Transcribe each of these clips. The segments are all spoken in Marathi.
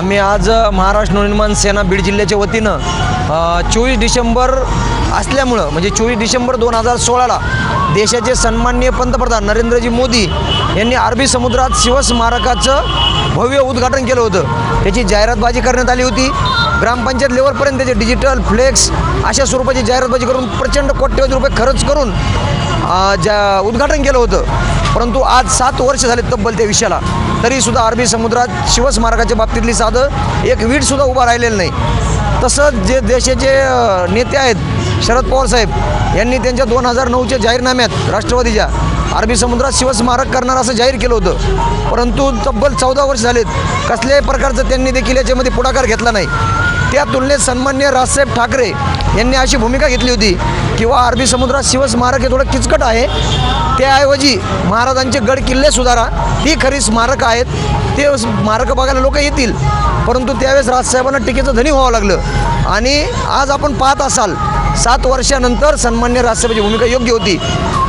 आम्ही आज महाराष्ट्र नवनिर्माण सेना बीड जिल्ह्याच्या वतीनं चोवीस डिसेंबर असल्यामुळं म्हणजे चोवीस डिसेंबर दोन हजार सोळाला देशाचे सन्माननीय पंतप्रधान नरेंद्रजी मोदी यांनी अरबी समुद्रात शिवस्मारकाचं भव्य उद्घाटन केलं होतं. त्याची जाहिरातबाजी करण्यात आली होती. ग्रामपंचायत लेवलपर्यंत त्याचे डिजिटल फ्लेक्स अशा स्वरूपाची जाहिरातबाजी करून प्रचंड कोट्यवधी रुपये खर्च करून ज्या उद्घाटन केलं होतं परंतु आज सात वर्ष झाले तब्बल त्या विषयाला. तरीसुद्धा अरबी समुद्रात शिवस्मारकाच्या बाबतीतली साधं एक वीटसुद्धा उभा राहिलेलं नाही. तसंच जे देशाचे नेते आहेत शरद पवार साहेब यांनी त्यांच्या दोन हजार नऊच्या जाहीरनाम्यात राष्ट्रवादीच्या अरबी समुद्रात शिवस्मारक करणार असं जाहीर केलं होतं. परंतु तब्बल चौदा वर्ष झालेत कसल्याही प्रकारचं त्यांनी देखील याच्यामध्ये पुढाकार घेतला नाही. त्या तुलनेत सन्मान्य राजसाहेब ठाकरे यांनी अशी भूमिका घेतली होती किंवा अरबी समुद्रात शिवस्मारक हे थोडं किचकट आहे. त्याऐवजी महाराजांचे गड किल्ले सुधारा. ही खरी स्मारकं आहेत. ते स्मारकं बघायला लोक येतील. परंतु त्यावेळेस राजसाहेबांना टीकेचं धनी व्हावं लागलं. आणि आज आपण पाहत असाल सात वर्षानंतर सन्मान्य राजसाहेबांची भूमिका योग्य होती.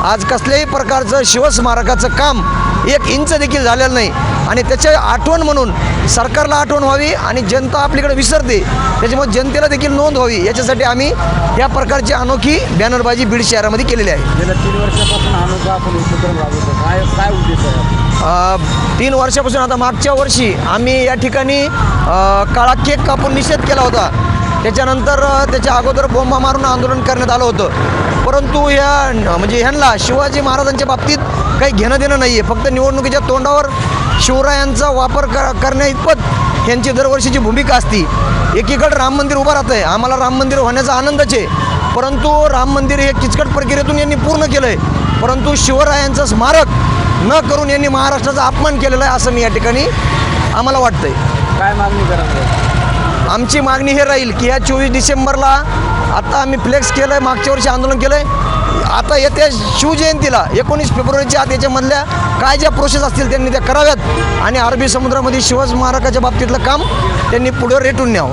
आज कसल्याही प्रकारचं शिवस्मारकाचं काम एक इंच देखील झालेलं नाही. आणि त्याच्या आठवण म्हणून सरकारला आठवण व्हावी आणि जनता आपल्याकडे विसरते. त्याच्यामुळे जनतेला देखील नोंद व्हावी. याच्यासाठी आम्ही या प्रकारची अनोखी बॅनरबाजी बीड शहरामध्ये केलेली आहे. गेल्या तीन वर्षापासून मुद्दा आपण उपक्रम राबवतो. काय काय उद्देश आहे? अ, तीन वर्षापासून आता मागच्या वर्षी आम्ही या ठिकाणी अ, काळा केक कापून निषेध केला होता. त्याच्यानंतर त्याच्या अगोदर बोंबा मारून आंदोलन करण्यात आलं होतं. परंतु या म्हणजे ह्यांना शिवाजी महाराजांच्या बाबतीत काही घेणं देणं नाही आहे फक्त निवडणुकीच्या तोंडावर शिवरायांचा वापर कर करण्या इतपत यांची दरवर्षीची भूमिका असती. एकीकडं राम मंदिर उभं राहतं आहे आम्हाला राम मंदिर होण्याचा आनंदच आहे. परंतु राम मंदिर हे किचकट प्रक्रियेतून यांनी पूर्ण केलं आहे परंतु शिवरायांचं स्मारक न करून यांनी महाराष्ट्राचा अपमान केलेला आहे असं मी या ठिकाणी आम्हाला वाटतंय. काय मागणी करणार आमची मागणी हे राहील की ह्या चोवीस डिसेंबरला आता आम्ही फ्लेक्स केलं आहे मागच्या वर्षी आंदोलन केलं आहे आता येत्या शिवजयंतीला एकोणीस फेब्रुवारीच्या आत याच्यामधल्या काय ज्या प्रोसेस असतील त्यांनी त्या कराव्यात. आणि अरबी समुद्रामध्ये शिवस्मारकाच्या बाबतीतलं काम त्यांनी पुढे रेटून न्यावं.